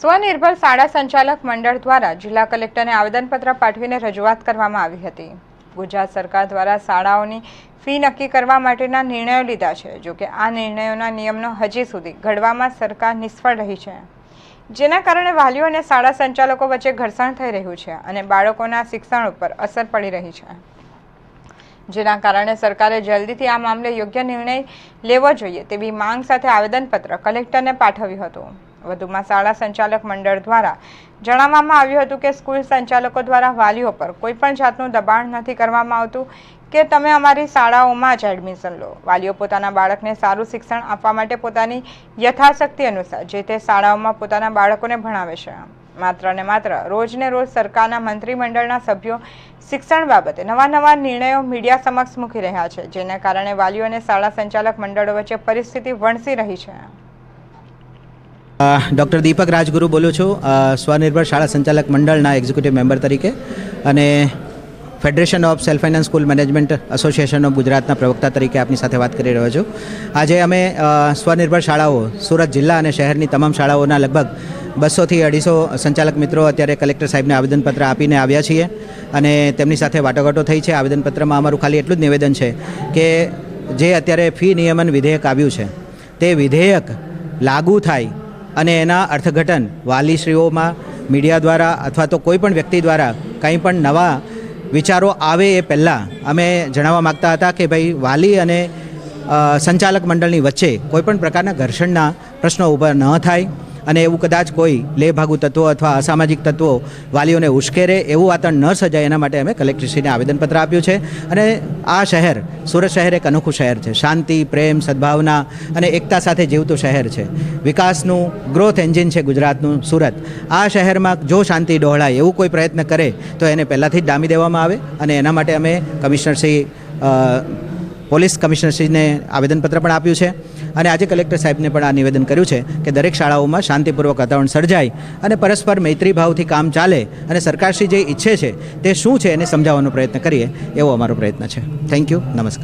સ્વનિર્ભર શાળા સંચાલક મંડળ દ્વારા જિલ્લા કલેક્ટરને આવેદનપત્ર પાઠવીને રજૂઆત કરવામાં આવી હતી. ગુજરાત સરકાર દ્વારા શાળાઓની ફી નક્કી કરવા માટેના નિર્ણયો લીધા છે જોકે આ નિર્ણયોના નિયમનો હજી સુધી ઘડવામાં સરકાર નિષ્ફળ રહી છે. જેના કારણે વાલીઓ અને શાળા સંચાલકો વચ્ચે ઘર્ષણ થઈ રહ્યું છે અને બાળકોના શિક્ષણ ઉપર અસર પડી રહી છે. જેના કારણે સરકારે જલ્દીથી આ મામલે યોગ્ય નિર્ણય લેવો જોઈએ તેવી માંગ સાથે આવેદનપત્ર કલેક્ટરને પાઠવ્યું હતું. વધુમાં શાળા સંચાલક મંડળ દ્વારા જણાવવામાં આવ્યું હતું કે સ્કૂલ સંચાલકો દ્વારા વાલીઓ પર કોઈ પણ જાતનું દબાણ નથી કરવામાં આવતું કે તમે અમારી શાળાઓમાં જ એડમિશન લો. વાલીઓ પોતાના બાળકને સારું શિક્ષણ આપવા માટે પોતાની યથાશક્તિ અનુસાર જે તે શાળાઓમાં પોતાના બાળકોને ભણાવે છે. માત્ર ને માત્ર રોજ ને રોજ સરકારના મંત્રીમંડળના સભ્યો શિક્ષણ બાબતે નવા નવા નિર્ણયો મીડિયા સમક્ષ મૂકી રહ્યા છે, જેના કારણે વાલીઓ અને શાળા સંચાલક મંડળો વચ્ચે પરિસ્થિતિ વણસી રહી છે. ડૉક્ટર દીપક રાજગુરુ બોલું છું. સ્વનિર્ભર શાળા સંચાલક મંડળના એક્ઝિક્યુટિવ મેમ્બર તરીકે અને federation of self finance school management association of ગુજરાતના પ્રવક્તા તરીકે આપની સાથે વાત કરી રહ્યો છું. આજે અમે સ્વનિર્ભર શાળાઓ, સુરત જિલ્લા અને શહેરની તમામ શાળાઓના લગભગ બસોથી અઢીસો સંચાલક મિત્રો અત્યારે કલેક્ટર સાહેબને આવેદનપત્ર આપીને આવ્યા છીએ અને તેમની સાથે વાટાઘાટો થઈ છે. આવેદનપત્રમાં અમારું ખાલી એટલું જ નિવેદન છે કે જે અત્યારે ફી નિયમન વિધેયક આવ્યું છે, તે વિધેયક લાગુ થાય અને એના અર્થઘટન વાલીશ્રીઓમાં, મીડિયા દ્વારા અથવા તો કોઈ પણ વ્યક્તિ દ્વારા કંઈ પણ નવા વિચારો આવે એ પહેલાં અમે જણાવવા માગતા હતા કે ભાઈ, વાલી અને સંચાલક મંડળની વચ્ચે કોઈપણ પ્રકારના ઘર્ષણના પ્રશ્નો ઊભા ન થાય. અને એવું કદાચ કોઈ લેભાગુ તત્વો અથવા અસામાજિક તત્વો વાલીઓને ઉશ્કેરે એવું વાતાવરણ ન સર્જાય એના માટે અમે કલેક્ટરશ્રીને આવેદનપત્ર આપ્યું છે. અને આ શહેર સુરત શહેર એક અનોખું શહેર છે. શાંતિ પ્રેમ સદભાવના અને એકતા સાથે જીવતું શહેર છે. વિકાસનું ગ્રોથ એન્જિન છે ગુજરાતનું સુરત. આ શહેરમાં જો શાંતિ ડહોળાય એવું કોઈ પ્રયત્ન કરે તો એને પહેલાંથી જ ડામી દેવામાં આવે અને એના માટે અમે કમિશનરશ્રી અ, પોલીસ કમિશનરશ્રીને આવેદનપત્ર પણ આપ્યું છે અને આજે કલેક્ટર સાહેબને પણ આ નિવેદન કર્યું છે કે દરેક શાળાઓમાં શાંતિપૂર્વક વાતાવરણ સર્જાય અને પરસ્પર મૈત્રીભાવથી કામ ચાલે અને સરકારશ્રી જે ઈચ્છે છે તે શું છે એને સમજાવવાનો પ્રયત્ન કરીએ એવો અમારો પ્રયત્ન છે. થેન્ક યુ નમસ્કાર.